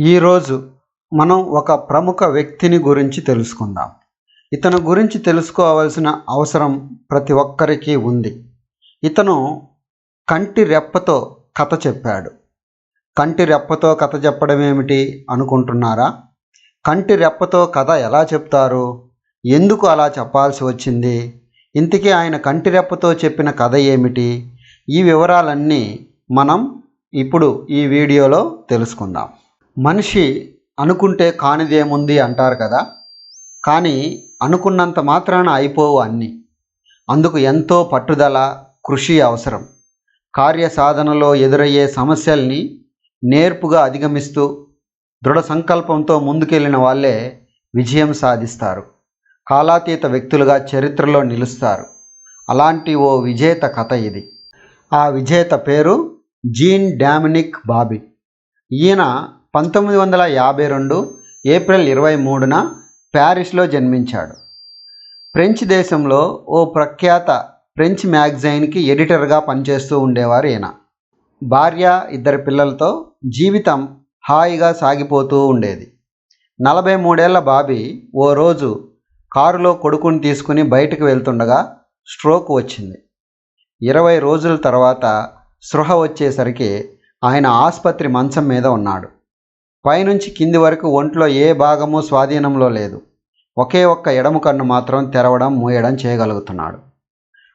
ఈరోజు మనం ఒక ప్రముఖ వ్యక్తిని గురించి తెలుసుకుందాం. ఇతను గురించి తెలుసుకోవాల్సిన అవసరం ప్రతి ఒక్కరికి ఉంది. ఇతను కంటి రెప్పతో కథ చెప్పాడు. కంటి రెప్పతో కథ చెప్పడం ఏమిటి అనుకుంటున్నారా? కంటి రెప్పతో కథ ఎలా చెప్తారు? ఎందుకు అలా చెప్పాల్సి వచ్చింది? ఇంతకీ ఆయన కంటి రెప్పతో చెప్పిన కథ ఏమిటి? ఈ వివరాలన్నీ మనం ఇప్పుడు ఈ వీడియోలో తెలుసుకుందాం. మనిషి అనుకుంటే కానిదేముంది అంటారు కదా కానీ అనుకున్నంత మాత్రాన అయిపోవు అన్నీ. అందుకు ఎంతో పట్టుదల కృషి అవసరం. కార్య సాధనలో ఎదురయ్యే సమస్యల్ని నేర్పుగా అధిగమిస్తూ దృఢ సంకల్పంతో ముందుకెళ్ళిన వాళ్ళే విజయం సాధిస్తారు. కాలాతీత వ్యక్తులుగా చరిత్రలో నిలుస్తారు. అలాంటి ఓ విజేత కథ ఇది. ఆ విజేత పేరు జీన్ డామినిక్ బాబీ ఈయన పంతొమ్మిది వందల యాభై రెండు ఏప్రిల్ ఇరవై మూడున ప్యారిస్లో జన్మించాడు. ఫ్రెంచ్ దేశంలో ఓ ప్రఖ్యాత ఫ్రెంచ్ మ్యాగజైన్కి ఎడిటర్గా పనిచేస్తూ ఉండేవారు ఈయన. భార్య ఇద్దరు పిల్లలతో జీవితం హాయిగా సాగిపోతూ ఉండేది. నలభై మూడేళ్ళ బాబీ ఓ రోజు కారులో కొడుకుని తీసుకుని బయటకు వెళ్తుండగా స్ట్రోక్ వచ్చింది. ఇరవై రోజుల తర్వాత స్పృహ వచ్చేసరికి ఆయన ఆసుపత్రి మంచం మీద ఉన్నాడు. పైనుంచి కింది వరకు ఒంట్లో ఏ భాగము స్వాధీనంలో లేదు. ఒకే ఒక్క ఎడమ కన్ను మాత్రం తెరవడం మూయడం చేయగలుగుతున్నాడు.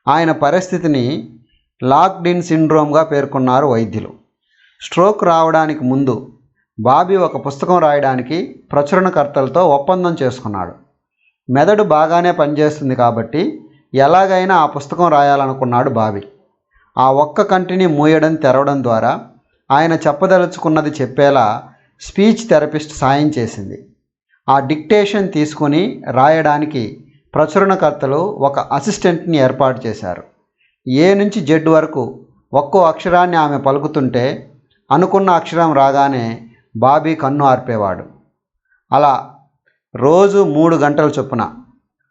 ఆయన పరిస్థితిని లాక్డిన్ సిండ్రోమ్గా పేర్కొన్నారు వైద్యులు. స్ట్రోక్ రావడానికి ముందు బాబీ ఒక పుస్తకం రాయడానికి ప్రచురణకర్తలతో ఒప్పందం చేసుకున్నాడు. మెదడు బాగానే పనిచేస్తుంది కాబట్టి ఎలాగైనా ఆ పుస్తకం రాయాలనుకున్నాడు బాబీ. ఆ ఒక్క కంటిని మూయడం తెరవడం ద్వారా ఆయన చెప్పదలుచుకున్నది చెప్పేలా స్పీచ్ థెరపిస్ట్ సాయం చేసింది. ఆ డిక్టేషన్ తీసుకొని రాయడానికి ప్రచురణకర్తలు ఒక అసిస్టెంట్ని ఏర్పాటు చేశారు. ఏ నుంచి జెడ్ వరకు ఒక్కో అక్షరాన్ని ఆమె పలుకుతుంటే అనుకున్న అక్షరం రాగానే బాబీ కన్ను ఆర్పేవాడు. అలా రోజు మూడు గంటల చొప్పున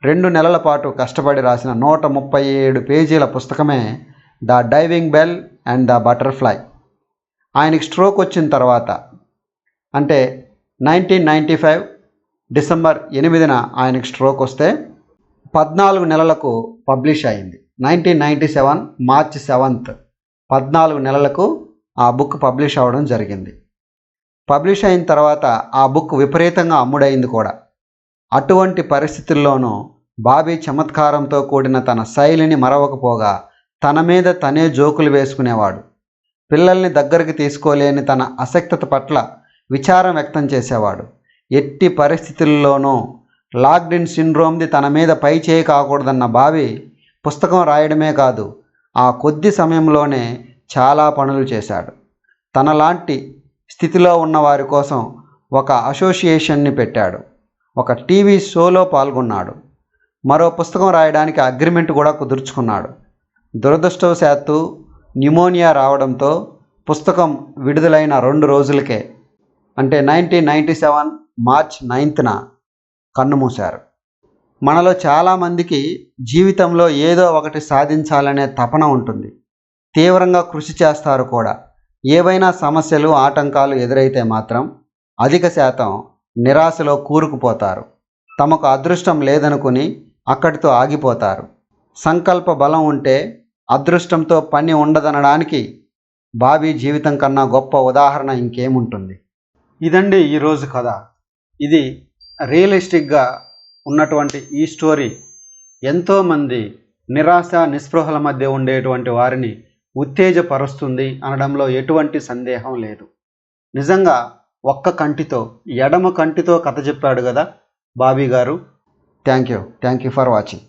రెండు నెలల పాటు కష్టపడి రాసిన నూట ముప్పై ఏడు పేజీల పుస్తకమే the diving bell and the butterfly. ఆయనకి స్ట్రోక్ వచ్చిన తర్వాత అంటే నైన్టీన్ నైంటీ ఫైవ్ డిసెంబర్ ఎనిమిదిన ఆయనకి స్ట్రోక్ వస్తే పద్నాలుగు నెలలకు పబ్లిష్ అయింది. Nineteen ninety seven March seventh పద్నాలుగు నెలలకు ఆ బుక్ పబ్లిష్ అవ్వడం జరిగింది. పబ్లిష్ అయిన తర్వాత ఆ బుక్ విపరీతంగా అమ్ముడైంది కూడా. అటువంటి పరిస్థితుల్లోనూ బాబీ చమత్కారంతో కూడిన తన శైలిని మరవకపోగా తన మీద తనే జోకులు వేసుకునేవాడు. పిల్లల్ని దగ్గరికి తీసుకోలేని తన అసక్తత పట్ల విచారం వ్యక్తం చేసేవాడు. ఎట్టి పరిస్థితుల్లోనూ లాక్డిన్ సిండ్రోమ్ది తన మీద పై చేయి కాకూడదన్న బావి పుస్తకం రాయడమే కాదు ఆ కొద్ది సమయంలోనే చాలా పనులు చేశాడు. తనలాంటి స్థితిలో ఉన్న వారి కోసం ఒక అసోసియేషన్ని పెట్టాడు. ఒక టీవీ షోలో పాల్గొన్నాడు. మరో పుస్తకం రాయడానికి అగ్రిమెంట్ కూడా కుదుర్చుకున్నాడు. దురదృష్టవశాత్తు న్యూమోనియా రావడంతో పుస్తకం విడుదలైన రెండు రోజులకే అంటే నైన్టీన్ నైంటీ సెవెన్ మార్చ్ నైన్త్న కన్నుమూశారు మనలో చాలామందికి జీవితంలో ఏదో ఒకటి సాధించాలనే తపన ఉంటుంది. తీవ్రంగా కృషి చేస్తారు కూడా. ఏవైనా సమస్యలు ఆటంకాలు ఎదురైతే మాత్రం అధిక శాతం నిరాశలో కూరుకుపోతారు. తమకు అదృష్టం లేదనుకుని అక్కడితో ఆగిపోతారు. సంకల్ప బలం ఉంటే అదృష్టంతో పని ఉండదనడానికి బాబీ జీవితం కన్నా గొప్ప ఉదాహరణ ఇంకేముంటుంది? ఇదండి ఈరోజు కథ. ఇది రియలిస్టిక్గా ఉన్నటువంటి ఈ స్టోరీ. ఎంతోమంది నిరాశ నిస్పృహల మధ్య ఉండేటువంటి వారిని ఉత్తేజపరుస్తుంది అనడంలో ఎటువంటి సందేహం లేదు. నిజంగా ఒక్క కంటితో ఎడమ కంటితో కథ చెప్పాడు కదా బాబీ గారు. Thank you. Thank you for watching.